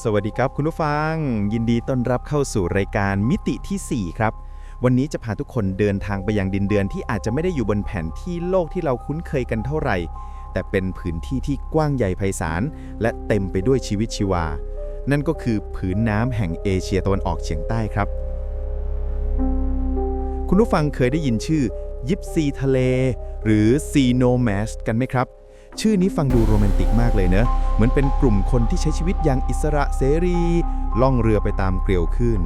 สวัสดีครับคุณผู้ฟัง ยินดีต้อนรับเข้าสู่รายการมิติที่ 4 ครับ วันนี้จะพาทุกคนเดินทางไปยังดินเดือนที่อาจจะไม่ได้อยู่บนแผนที่โลกที่เราคุ้นเคยกันเท่าไหร่ แต่เป็นพื้นที่ที่กว้างใหญ่ไพศาลและเต็มไปด้วยชีวิตชีวา นั่นก็คือผืนน้ำแห่งเอเชียตะวันออกเฉียงใต้ครับ คุณผู้ฟังเคยได้ยินชื่อยิปซีทะเล หรือซีโนแมสกันไหมครับ ชื่อนี้ฟังดูโรแมนติกมากเลยเนอะเหมือนเป็นกลุ่มคนที่ใช้ชีวิตอย่างอิสระเสรี ล่องเรือไปตามเกลียวคลื่น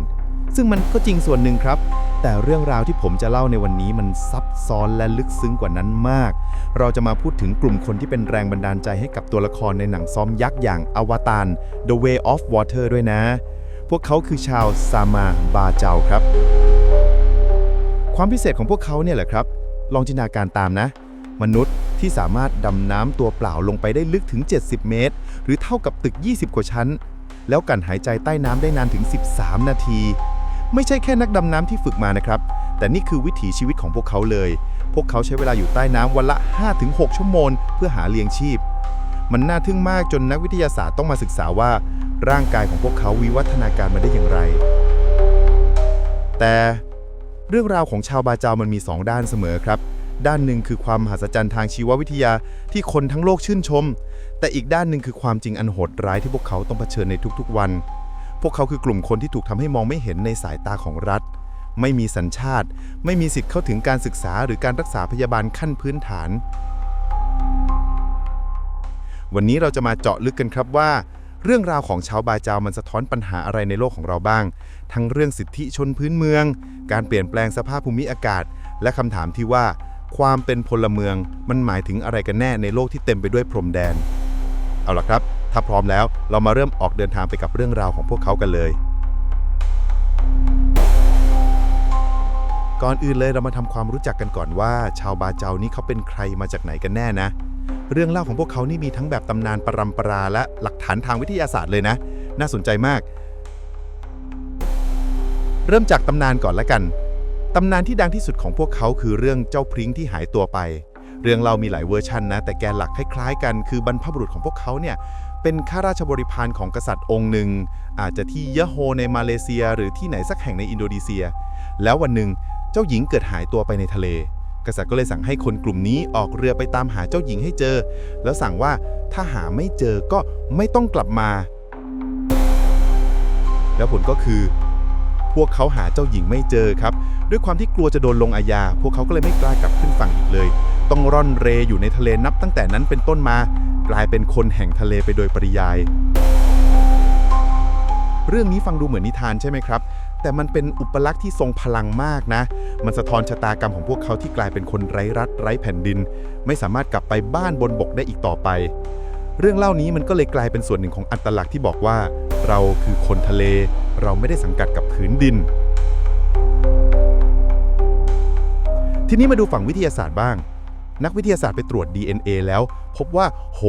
ซึ่งมันก็จริงส่วนหนึ่งครับ แต่เรื่องราวที่ผมจะเล่าในวันนี้มันซับซ้อนและลึกซึ้งกว่านั้นมาก เราจะมาพูดถึงกลุ่มคนที่เป็นแรงบันดาลใจให้กับตัวละครในหนังซ้อมยักษ์อย่างอวตาร The Way of Water ด้วยนะ พวกเขาคือชาวซามาบาเจาครับ ความพิเศษของพวกเขาเนี่ยแหละครับ ลองจินตนาการตามนะ มนุษย์ที่สามารถดำน้ำตัวเปล่าลงไปได้ลึกถึง 70 เมตร หรือเท่ากับตึก 20 กว่าชั้น แล้วกันหายใจใต้น้ำได้นานถึง 13 นาที ไม่ใช่แค่นักดำน้ำที่ฝึกมานะครับ แต่นี่คือวิถีชีวิตของพวกเขาเลย พวกเขาใช้เวลาอยู่ใต้น้ำวันละ 5-6 ชั่วโมงเพื่อหาเลี้ยงชีพ มันน่าทึ่งมากจนนักวิทยาศาสตร์ต้องมาศึกษาว่า ร่างกายของพวกเขาวิวัฒนาการมาได้อย่างไร แต่เรื่องราวของชาวบาจามันมี 2 ด้านเสมอครับ ด้านหนึ่งคือความมหัศจรรย์ทางชีววิทยาที่คนทั้งโลกชื่นชม แต่อีกด้านหนึ่งคือความจริงอันโหดร้ายที่พวกเขาต้องเผชิญในทุกๆวัน พวกเขาคือกลุ่มคนที่ถูกทำให้มองไม่เห็นในสายตาของรัฐ ไม่มีสัญชาติ ไม่มีสิทธิ์เข้าถึงการศึกษาหรือการรักษาพยาบาลขั้นพื้นฐาน วันนี้เราจะมาเจาะลึกกันครับว่าเรื่องราวของชาวบาจาวมันสะท้อนปัญหาอะไรในโลกของเราบ้าง ทั้งเรื่องสิทธิชนพื้นเมือง การเปลี่ยนแปลงสภาพภูมิอากาศ และคำถามที่ว่า ความเป็นพลเมืองมันหมายถึงอะไรกันแน่ในโลกที่เต็มไปด้วยพรมแดน เอาล่ะครับ ถ้าพร้อมแล้วเรามาเริ่มออกเดินทางไปกับเรื่องราวของพวกเขากันเลย ก่อนอื่นเลยเรามาทำความรู้จักกันก่อนว่า ชาวบาเจานี่เขาเป็นใครมาจากไหนกันแน่นะ เรื่องเล่าของพวกเขานี่มีทั้งแบบตำนานปรำปราและหลักฐานทางวิทยาศาสตร์เลยนะ น่าสนใจมาก เริ่มจากตำนานก่อนละกัน ตำนานที่ดังที่สุดของพวกเขาคือเรื่องเจ้าพริ้งที่หายตัวไป เรื่องเรามีหลายเวอร์ชันนะ แต่แกนหลักคล้ายๆกัน คือบรรพบุรุษของพวกเขาเนี่ยเป็นข้าราชบริพารของกษัตริย์องค์หนึ่ง อาจจะที่ยะโฮในมาเลเซีย หรือที่ไหนสักแห่งในอินโดนีเซีย แล้ววันหนึ่งเจ้าหญิงเกิดหายตัวไปในทะเล กษัตริย์ก็เลยสั่งให้คนกลุ่มนี้ออกเรือไปตามหาเจ้าหญิงให้เจอ แล้วสั่งว่าถ้าหาไม่เจอก็ไม่ต้องกลับมา แล้วผลก็คือ พวกเขาหาเจ้าหญิงไม่เจอครับ ด้วยความที่กลัวจะโดนลงอาญา พวกเขาก็เลยไม่กล้ากลับขึ้นฝั่งอีกเลย ต้องร่อนเรอยู่ในทะเลนับตั้งแต่นั้นเป็นต้นมา กลายเป็นคนแห่งทะเลไปโดยปริยาย เรื่องนี้ฟังดูเหมือนนิทานใช่ไหมครับ แต่มันเป็นอุปลักษณ์ที่ทรงพลังมากนะ มันสะท้อนชะตากรรมของพวกเขาที่กลายเป็นคนไร้รัฐไร้แผ่นดิน ไม่สามารถกลับไปบ้านบนบกได้อีกต่อไป เรื่องเล่านี้มันก็เลยกลายเป็นส่วนหนึ่งของอัตลักษณ์ที่บอกว่า เราคือคนทะเล เราไม่ได้สังกัดกับผืนดิน ทีนี้มาดูฝั่งวิทยาศาสตร์บ้าง นักวิทยาศาสตร์ไปตรวจ DNA แล้ว พบว่า โห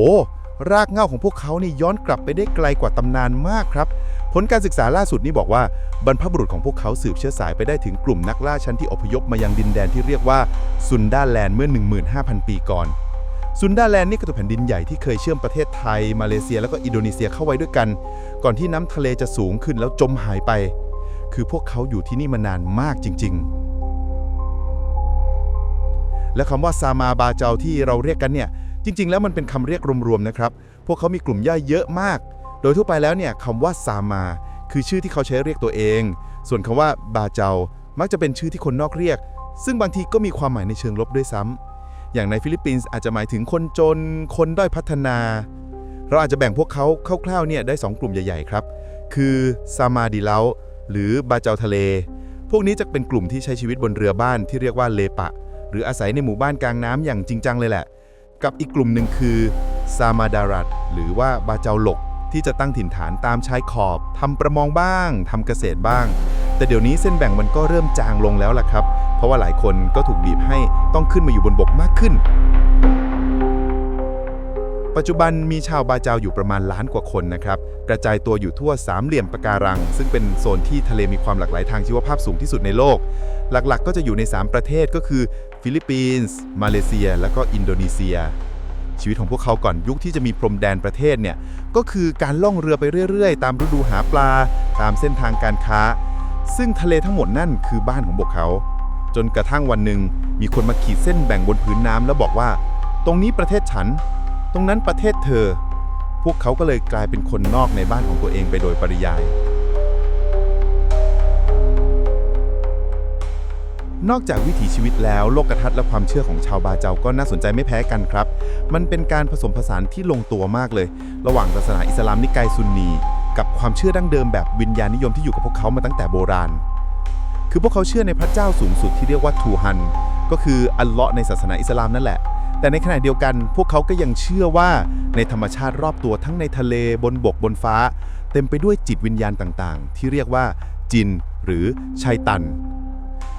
รากเหง้าของพวกเขานี่ย้อนกลับไปได้ไกลกว่าตำนานมากครับ ผลการศึกษาล่าสุดนี่บอกว่า บรรพบุรุษของพวกเขาสืบเชื้อสายไปได้ถึงกลุ่มนักล่าชั้นที่อพยพมายังดินแดนที่เรียกว่าซุนด้าแลนด์เมื่อ 15,000 ปีก่อน ซุนดาแลนด์นี่ก็คือแผ่นดินใหญ่ที่เคยเชื่อมประเทศไทย มาเลเซียแล้วก็อินโดนีเซียเข้าไว้ด้วยกัน ก่อนที่น้ำทะเลจะสูงขึ้นแล้วจมหายไป คือพวกเขาอยู่ที่นี่มานานมากจริง ๆ และคำว่าซามาบาเจาที่เราเรียกกันเนี่ย จริง ๆ แล้วมันเป็นคำเรียกรวมๆนะครับ พวกเขามีกลุ่มย่อยเยอะมาก โดยทั่วไปแล้วเนี่ยคำว่าซามา คือชื่อที่เขาใช้เรียกตัวเอง ส่วนคำว่าบาเจามักจะเป็นชื่อที่คนนอกเรียก ซึ่งบางทีก็มีความหมายในเชิงลบด้วยซ้ำ อย่างในฟิลิปปินส์อาจจะหมายถึงคนจน คนด้อยพัฒนา เราอาจจะแบ่งพวกเขาคร่าวๆเนี่ยได้ 2 กลุ่มใหญ่ๆครับ คือซามาดิเลาหรือบาเจาทะเล พวกนี้จะเป็นกลุ่มที่ใช้ชีวิตบนเรือบ้านที่เรียกว่าเลปะ หรืออาศัยในหมู่บ้านกลางน้ำอย่างจริงจังเลยแหละ กับอีกกลุ่มหนึ่งคือซามาดารัตหรือว่าบาเจาหลกที่จะตั้งถิ่นฐานตามชายขอบทำประมงบ้างทำเกษตรบ้าง แต่เดี๋ยวนี้เส้นแบ่งมันก็เริ่มจางลงแล้วล่ะครับ เพราะว่าหลายคนก็ถูกบีบให้ต้องขึ้นมาอยู่บนบกมากขึ้น ปัจจุบันมีชาวบาเจาอยู่ประมาณล้านกว่าคนนะครับ กระจายตัวอยู่ทั่วสามเหลี่ยมปะการัง ซึ่งเป็นโซนที่ทะเลมีความหลากหลายทางชีวภาพสูงที่สุดในโลก หลักๆ ก็จะอยู่ใน 3 ประเทศก็คือ ฟิลิปปินส์ มาเลเซีย และก็อินโดนีเซียชีวิตของพวกเขาก่อนยุคที่จะมีพรมแดนประเทศเนี่ยก็คือการล่องเรือไปเรื่อยๆ ตามฤดูหาปลา ตามเส้นทางการค้า ซึ่งทะเลทั้งหมดนั่นคือบ้านของพวกเขา จนกระทั่งวันหนึ่งมีคนมาขีดเส้นแบ่งบนพื้นน้ำแล้วบอกว่า ตรงนี้ประเทศฉัน ตรงนั้นประเทศเธอ พวกเขาก็เลยกลายเป็นคนนอกในบ้านของตัวเองไปโดยปริยาย นอกจากวิถีชีวิตแล้วโลกทัศน์และความเชื่อของชาวบาเจาก็น่าสนใจไม่แพ้กันครับ มันเป็นการผสมผสานที่ลงตัวมากเลย ระหว่างศาสนาอิสลามนิกายซุนนี กับความเชื่อดั้งเดิมแบบวิญญาณนิยมที่อยู่กับพวกเขามาตั้งแต่โบราณ คือพวกเขาเชื่อในพระเจ้าสูงสุดที่เรียกว่าทูฮัน ก็คืออัลเลาะห์ในศาสนาอิสลามนั่นแหละ แต่ในขณะเดียวกัน พวกเขาก็ยังเชื่อว่าในธรรมชาติรอบตัวทั้งในทะเลบนบกบนฟ้า เต็มไปด้วยจิตวิญญาณต่างๆ ที่เรียกว่าจิน หรือชัยตัน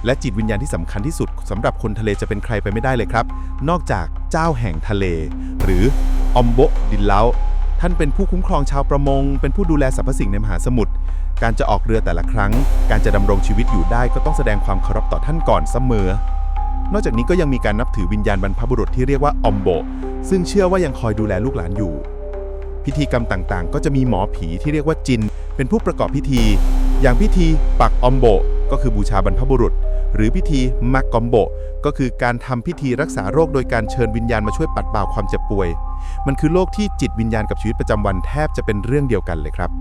และจิตวิญญาณที่สำคัญที่สุดสำหรับคนทะเลจะเป็นใครไปไม่ได้เลยครับ นอกจากเจ้าแห่งทะเล หรืออมโบดินเล้า ท่านเป็นผู้คุ้มครองชาวประมง เป็นผู้ดูแลสรรพสิ่งในมหาสมุทร การจะออกเรือแต่ละครั้ง การจะดำรงชีวิตอยู่ได้ก็ต้องแสดงความเคารพต่อท่านก่อนเสมอ นอกจากนี้ก็ยังมีการนับถือวิญญาณบรรพบุรุษที่เรียกว่าอมโบ ซึ่งเชื่อว่ายังคอยดูแลลูกหลานอยู่ พิธีกรรมต่างๆ ก็จะมีหมอผีที่เรียกว่าจิน เป็นผู้ประกอบพิธี อย่างพิธีปักอมโบ ก็คือบูชาบรรพบุรุษ หรือพิธีมักกอมโบ ก็คือการทำพิธีรักษาโรคโดยการเชิญวิญญาณมาช่วยปัดเป่าความเจ็บป่วย มันคือโลกที่จิตวิญญาณกับชีวิตประจำวันแทบจะเป็นเรื่องเดียวกันเลยครับ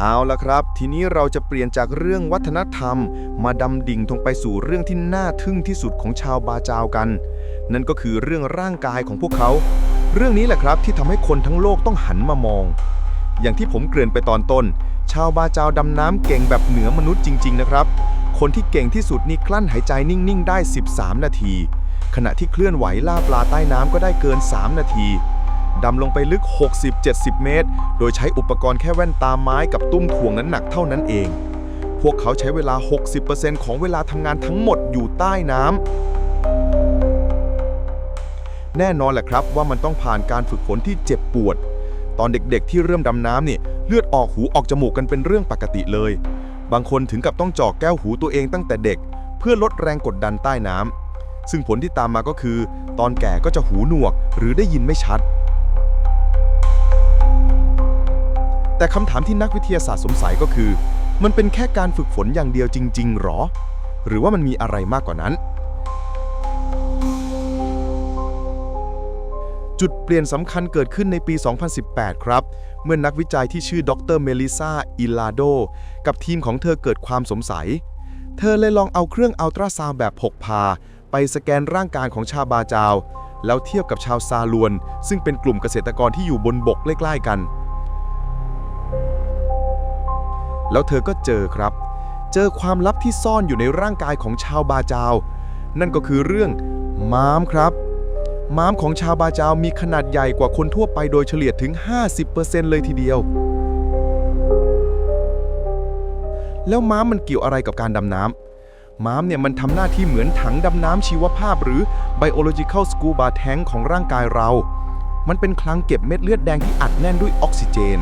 เอาละครับ ทีนี้เราจะเปลี่ยนจากเรื่องวัฒนธรรม มาดำดิ่งลงไปสู่เรื่องที่น่าทึ่งที่สุดของชาวบาจาวกัน นั่นก็คือเรื่องร่างกายของพวกเขา เรื่องนี้แหละครับที่ทำให้คนทั้งโลกต้องหันมามอง อย่างที่ผมเกริ่นไปตอนต้น ชาวบาจาวดำน้ำเก่งแบบเหนือมนุษย์จริง ๆ นะครับ คนที่เก่งที่สุดนี่กลั้นหายใจนิ่ง ๆ ได้ 13 นาที ขณะที่เคลื่อนไหวล่าปลาใต้น้ำก็ได้เกิน 3 นาทีดำลงไปลึก 60-70 เมตร โดยใช้อุปกรณ์แค่แว่นตาไม้กับตุ้มถ่วงนั้นหนักเท่านั้นเอง พวกเขาใช้เวลา 60%ของเวลาทำงานทั้งหมดอยู่ใต้น้ำ แน่นอนแหละครับว่ามันต้องผ่านการฝึกฝนที่เจ็บปวด ตอนเด็กๆที่เริ่มดำน้ำเนี่ยเลือดออกหูออกจมูกกันเป็นเรื่องปกติเลย บางคนถึงกับต้องเจาะแก้วหูตัวเองตั้งแต่เด็ก เพื่อลดแรงกดดันใต้น้ำซึ่งผลที่ตามมาก็คือ ตอนแก่ก็จะหูหนวก หรือได้ยินไม่ชัด แต่คำถามที่นักวิทยาศาสตร์สงสัยก็คือ มันเป็นแค่การฝึกฝนอย่างเดียวจริง ๆ หรอ หรือว่ามันมีอะไรมากกว่านั้น จุดเปลี่ยนสำคัญเกิดขึ้นในปี 2018 ครับ เมื่อนนักวิจัยที่ชื่อดรเมลิซาอิลาโด กับทีมของเธอเกิดความสงสัย เธอเลยลองเอาเครื่องอัลตราซาวด์แบบพกพา ไปสแกนร่างกายของชาวบาจาว แล้วเทียบกับชาวซาลวน ซึ่งเป็นกลุ่มเกษตรกรที่อยู่บนบกใกล้ๆกัน แล้วเธอก็เจอครับ เจอความลับที่ซ่อนอยู่ในร่างกายของชาวบาจาว นั่นก็คือเรื่องม้ามครับ ม้ามของชาวบาจาวมีขนาดใหญ่กว่าคนทั่วไปโดยเฉลี่ยถึง 50%เลยทีเดียว แล้วม้ามมันเกี่ยวอะไรกับการดำน้ำม้ามเนี่ยมันทำหน้าที่เหมือนถังดำน้ำชีวภาพ หรือ biological scuba tank ของร่างกายเรา มันเป็นคลังเก็บเม็ดเลือดแดงที่อัดแน่นด้วยออกซิเจน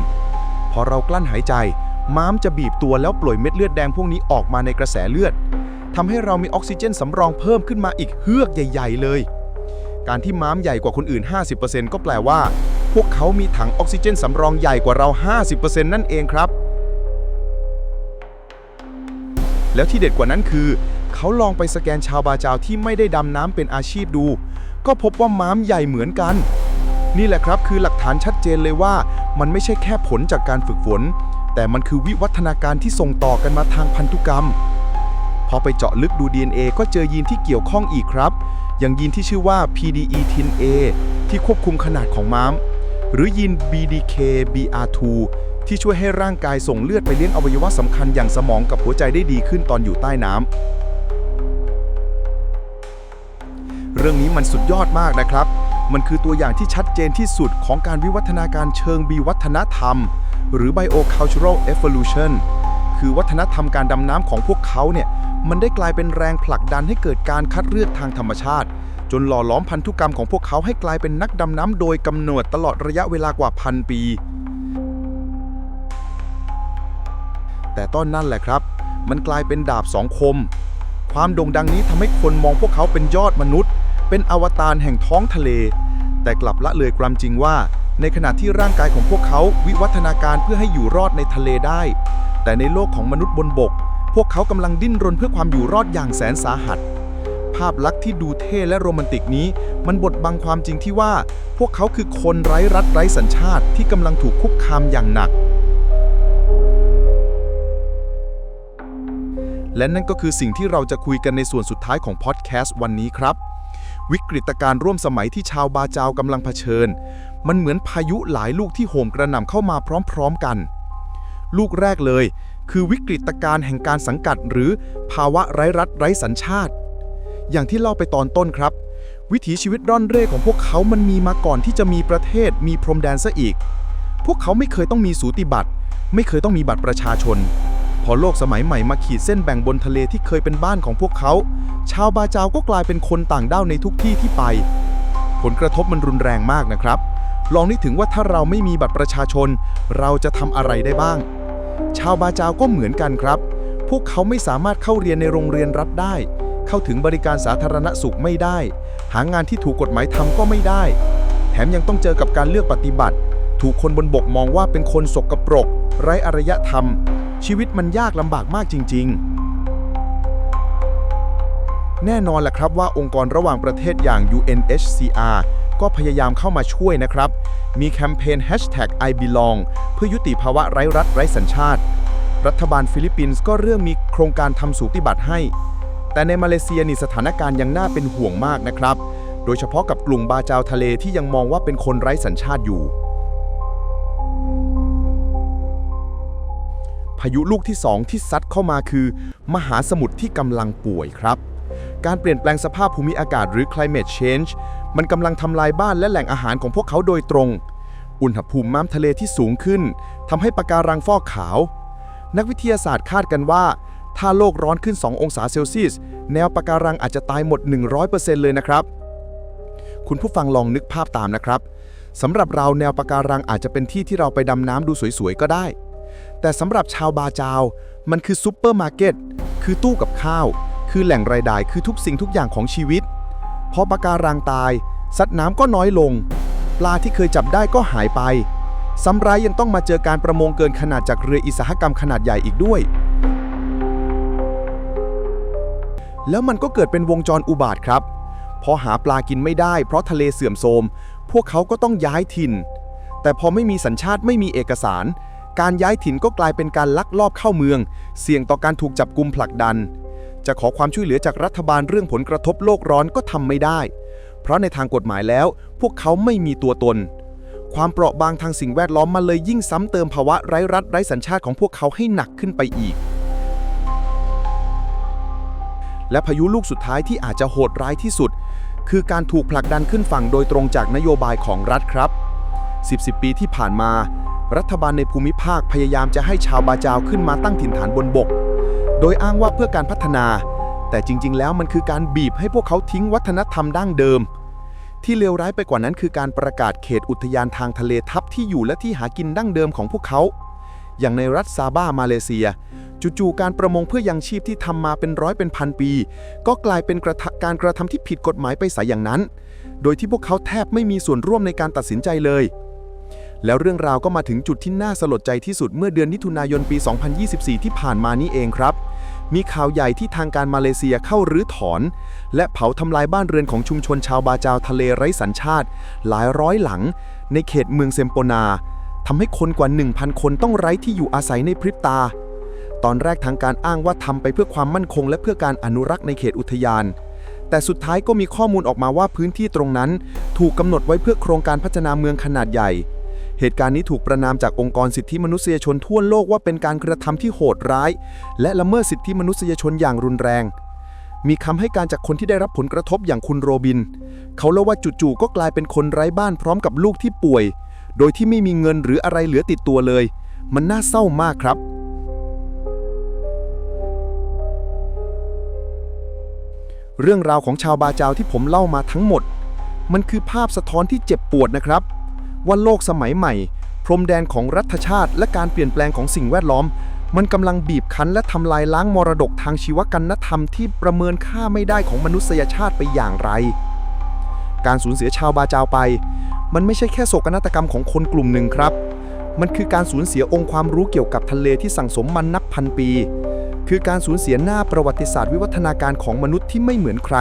พอเรากลั้นหายใจ ม้ามจะบีบตัวแล้วปล่อยเม็ดเลือดแดงพวกนี้ออกมาในกระแสเลือดทำให้เรามีออกซิเจนสำรองเพิ่มขึ้นมาอีกเฮือกใหญ่ ๆ เลย การที่ม้ามใหญ่กว่าคนอื่น 50%ก็แปลว่า พวกเขามีถังออกซิเจนสำรองใหญ่กว่าเรา 50%นั่นเองครับ แล้วที่เด็ดกว่านั้นคือ เขาลองไปสแกนชาวบาจาวที่ไม่ได้ดำน้ำเป็นอาชีพดู ก็พบว่าม้ามใหญ่เหมือนกัน นี่แหละครับคือหลักฐานชัดเจนเลยว่า มันไม่ใช่แค่ผลจากการฝึกฝน แต่มันคือวิวัฒนาการที่ส่งต่อกันมาทางพันธุกรรม อไปเจาะลึกดู DNA ก็เจอยีนที่เกี่ยวข้องอีกครับ อย่างยีนที่ชื่อว่า PDE-tin-A ที่ควบคุมขนาดของม้าม หรือยีน BDK-BR2 ที่ช่วยให้ร่างกายส่งเลือดไปเลี้ยงอวัยวะสำคัญอย่างสมองกับหัวใจได้ดีขึ้นตอนอยู่ใต้น้ำ เรื่องนี้มันสุดยอดมากนะครับ มันคือตัวอย่างที่ชัดเจนที่สุดของการวิวัฒนาการเชิงบีวัฒนธรรม หรือ biocultural evolution คือวัฒนธรรมการดำน้ำของพวกเขาเนี่ย มันได้กลายเป็นแรงผลักดันให้เกิดการคัดเลือกทางธรรมชาติ จนหล่อล้อมพันธุกรรมของพวกเขาให้กลายเป็นนักดำน้ำโดยกำเนิดตลอดระยะเวลากว่าพันปี แต่ต้นนั่นแหละครับ มันกลายเป็นดาบสองคม ความโด่งดังนี้ทำให้คนมองพวกเขาเป็นยอดมนุษย์ เป็นอวตารแห่งท้องทะเล แต่กลับละเลยความจริงว่า ในขณะที่ร่างกายของพวกเขาวิวัฒนาการเพื่อให้อยู่รอดในทะเลได้ แต่ในโลกของมนุษย์บนบก พวกเขากำลังดิ้นรนเพื่อความอยู่รอดอย่างแสนสาหัส ภาพลักษณ์ที่ดูเท่และโรแมนติกนี้ มันบดบังความจริงที่ว่า พวกเขาคือคนไร้รัฐไร้สัญชาติที่กำลังถูกคุกคามอย่างหนัก และนั่นก็คือสิ่งที่เราจะคุยกันในส่วนสุดท้ายของพอดแคสต์วันนี้ครับ วิกฤตการณ์ร่วมสมัยที่ชาวบาจาวกำลังเผชิญ มันเหมือนพายุหลายลูกที่โหมกระหน่ำเข้ามาพร้อม ๆกัน ลูกแรกเลย คือวิกฤตการณ์แห่งการสังกัด หรือภาวะไร้รัฐไร้สัญชาติ อย่างที่เล่าไปตอนต้นครับ วิถีชีวิตร่อนเร่ของพวกเขามันมีมาก่อนที่จะมีประเทศมีพรมแดนซะอีก พวกเขาไม่เคยต้องมีสูติบัตร ไม่เคยต้องมีบัตรประชาชน พอโลกสมัยใหม่มาขีดเส้นแบ่งบนทะเลที่เคยเป็นบ้านของพวกเขา ชาวบาจาวก็กลายเป็นคนต่างด้าวในทุกที่ที่ไป ผลกระทบมันรุนแรงมากนะครับลองนึกถึงว่าถ้าเราไม่มีบัตรประชาชน เราจะทำอะไรได้บ้าง ชาวบาจาวก็เหมือนกันครับ พวกเขาไม่สามารถเข้าเรียนในโรงเรียนรัฐได้ เข้าถึงบริการสาธารณสุขไม่ได้ หางานที่ถูกกฎหมายทำก็ไม่ได้ แถมยังต้องเจอกับการเลือกปฏิบัติ ถูกคนบนบกมองว่าเป็นคนสกปรก ไร้อารยธรรม ชีวิตมันยากลำบากมากจริง ๆแน่นอนแหละครับว่าองค์กรระหว่างประเทศอย่าง UNHCR ก็พยายามเข้ามาช่วยนะครับ มีแคมเปญ Hashtag I belong เพื่อยุติภาวะไร้รัฐไร้สัญชาติ รัฐบาลฟิลิปปินส์ก็เริ่มมีโครงการทำสูติบัตรให้ แต่ในมาเลเซียนี่สถานการณ์ยังน่าเป็นห่วงมากนะครับ โดยเฉพาะกับกลุ่มบาจาวทะเลที่ยังมองว่าเป็นคนไร้สัญชาติอยู่ พายุลูกที่2ที่ซัดเข้ามาคือ มหาสมุทรที่กำลังป่วยครับ การเปลี่ยนแปลงสภาพภูมิอากาศหรือ climate change มันกำลังทำลายบ้านและแหล่งอาหารของพวกเขาโดยตรง อุณหภูมิน้ำทะเลที่สูงขึ้นทำให้ปะการังฟอกขาว นักวิทยาศาสตร์คาดกันว่า ถ้าโลกร้อนขึ้น 2 องศาเซลเซียส แนวปะการังอาจจะตายหมด 100%เลยนะครับ คุณผู้ฟังลองนึกภาพตามนะครับสำหรับเราแนวปะการังอาจจะเป็นที่ที่เราไปดำน้ำดูสวยๆก็ได้ แต่สำหรับชาวบาจาว มันคือซูเปอร์มาร์เก็ต คือตู้กับข้าว คือแหล่งรายได้คือทุกสิ่งทุกอย่างของชีวิต พอปะการังตายสัตว์น้ำก็น้อยลง ปลาที่เคยจับได้ก็หายไปซ้ำร้ายยังต้องมาเจอการประมงเกินขนาดจากเรืออิสหกรรมขนาดใหญ่อีกด้วย แล้วมันก็เกิดเป็นวงจรอุบาทครับ พอหาปลากินไม่ได้เพราะทะเลเสื่อมโทรม พวกเขาก็ต้องย้ายถิ่น แต่พอไม่มีสัญชาติไม่มีเอกสาร การย้ายถิ่นก็กลายเป็นการลักลอบเข้าเมือง เสี่ยงต่อการถูกจับกุมผลักดัน จะขอความช่วยเหลือจากรัฐบาลเรื่องผลกระทบโลกร้อนก็ทำไม่ได้ เพราะในทางกฎหมายแล้ว พวกเขาไม่มีตัวตน ความเปราะบางทางสิ่งแวดล้อมมันเลยยิ่งซ้ำเติมภาวะไร้รัฐไร้สัญชาติของพวกเขาให้หนักขึ้นไปอีก และพายุลูกสุดท้ายที่อาจจะโหดร้ายที่สุด คือการถูกผลักดันขึ้นฝั่งโดยตรงจากนโยบายของรัฐครับ 10 10 ปีที่ผ่านมา รัฐบาลในภูมิภาคพยายามจะให้ชาวบาจาวขึ้นมาตั้งถิ่นฐานบนบก โดยอ้างว่าเพื่อการพัฒนา แต่จริง ๆ แล้วมันคือการบีบให้พวกเขาทิ้งวัฒนธรรมดั้งเดิม ที่เลวร้ายไปกว่านั้นคือการประกาศเขตอุทยานทางทะเลทับที่อยู่และที่หากินดั้งเดิมของพวกเขา อย่างในรัฐซาบ้ามาเลเซีย จู่ๆการประมงเพื่อยังชีพที่ทำมาเป็นร้อยเป็นพันปี ก็กลายเป็นกระทะการกระทำที่ผิดกฎหมายไปสายอย่างนั้น โดยที่พวกเขาแทบไม่มีส่วนร่วมในการตัดสินใจเลยแล้วเรื่องราวก็มาถึงจุดที่น่าสลดใจที่สุดเมื่อเดือนมิถุนายนปี 2024 ที่ผ่านมานี้เองครับ มีข่าวใหญ่ที่ทางการมาเลเซียเข้ารื้อถอน และเผาทำลายบ้านเรือนของชุมชนชาวบาจาวทะเลไร้สัญชาติ หลายร้อยหลัง ในเขตเมืองเซมโปนาทำให้คนกว่า 1,000 คนต้องไร้ที่อยู่อาศัยในพริบตา ตอนแรกทางการอ้างว่าทำไปเพื่อความมั่นคง และเพื่อการอนุรักษ์ในเขตอุทยาน แต่สุดท้ายก็มีข้อมูลออกมาว่าพื้นที่ตรงนั้น ถูกกำหนดไว้เพื่อโครงการพัฒนาเมืองขนาดใหญ่ เหตุการณ์นี้ถูกประนามจากองค์กรสิทธิมนุษยชนทั่วโลกว่าเป็นการกระทำที่โหดร้าย และละเมิดสิทธิมนุษยชนอย่างรุนแรง มีคำให้การจากคนที่ได้รับผลกระทบอย่างคุณโรบิน เขาเล่าว่าจู่ๆก็กลายเป็นคนไร้บ้านพร้อมกับลูกที่ป่วย โดยที่ไม่มีเงินหรืออะไรเหลือติดตัวเลย มันน่าเศร้ามากครับเรื่องราวของชาวบาจาวที่ผมเล่ามาทั้งหมด มันคือภาพสะท้อนที่เจ็บปวดนะครับ ว่าโลกสมัยใหม่ พรมแดนของรัฐชาติ และการเปลี่ยนแปลงของสิ่งแวดล้อม มันกำลังบีบคั้นและทำลายล้างมรดกทางชีวกันธรรมที่ประเมินค่าไม่ได้ของมนุษยชาติไปอย่างไร การสูญเสียชาวบาจาวไป มันไม่ใช่แค่โศกนาฏกรรมของคนกลุ่มหนึ่งครับ มันคือการสูญเสียองค์ความรู้เกี่ยวกับทะเลที่สั่งสมมันนับพันปี คือการสูญเสียหน้าประวัติศาสตร์วิวัฒนาการของมนุษย์ที่ไม่เหมือนใคร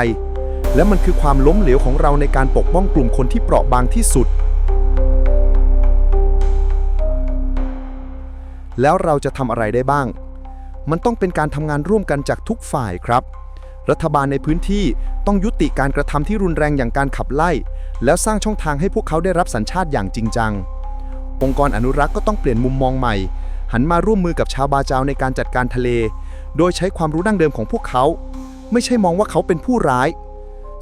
และมันคือความล้มเหลวของเราในการปกป้องกลุ่มคนที่เปราะบางที่สุด แล้วเราจะทำอะไรได้บ้าง มันต้องเป็นการทำงานร่วมกันจากทุกฝ่ายครับ รัฐบาลในพื้นที่ต้องยุติการกระทำที่รุนแรงอย่างการขับไล่ แล้วสร้างช่องทางให้พวกเขาได้รับสัญชาติอย่างจริงจัง องค์กรอนุรักษ์ก็ต้องเปลี่ยนมุมมองใหม่ หันมาร่วมมือกับชาวบาจาวในการจัดการทะเล โดยใช้ความรู้ดั้งเดิมของพวกเขา ไม่ใช่มองว่าเขาเป็นผู้ร้าย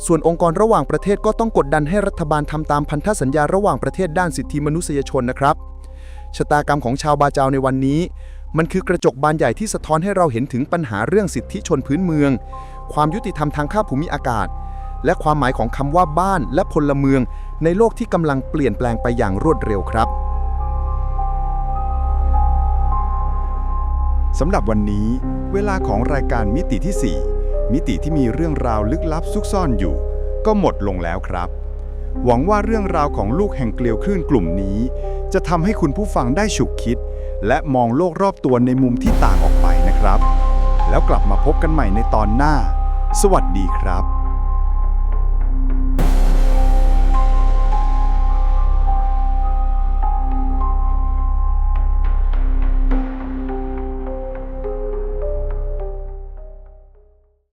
ส่วนองค์กรระหว่างประเทศก็ต้องกดดันให้รัฐบาลทำตามพันธสัญญาระหว่างประเทศด้านสิทธิมนุษยชนนะครับ ชะตากรรมของชาวบาจาวในวันนี้ มันคือกระจกบานใหญ่ที่สะท้อนให้เราเห็นถึงปัญหาเรื่องสิทธิชนพื้นเมือง ความยุติธรรมทางค่าภูมิอากาศ และความหมายของคำว่าบ้านและพลเมือง ในโลกที่กำลังเปลี่ยนแปลงไปอย่างรวดเร็วครับสำหรับวันนี้ เวลาของรายการมิติที่ 4 มิติที่มีเรื่องราวลึกลับซุกซ่อนอยู่ ก็หมดลงแล้วครับ หวังว่าเรื่องราวของลูกแห่งเกลียวคลื่นกลุ่มนี้ จะทำให้คุณผู้ฟังได้ฉุกคิด และมองโลกรอบตัวในมุมที่ต่างออกไปนะครับ แล้วกลับมาพบกันใหม่ในตอนหน้า สวัสดีครับ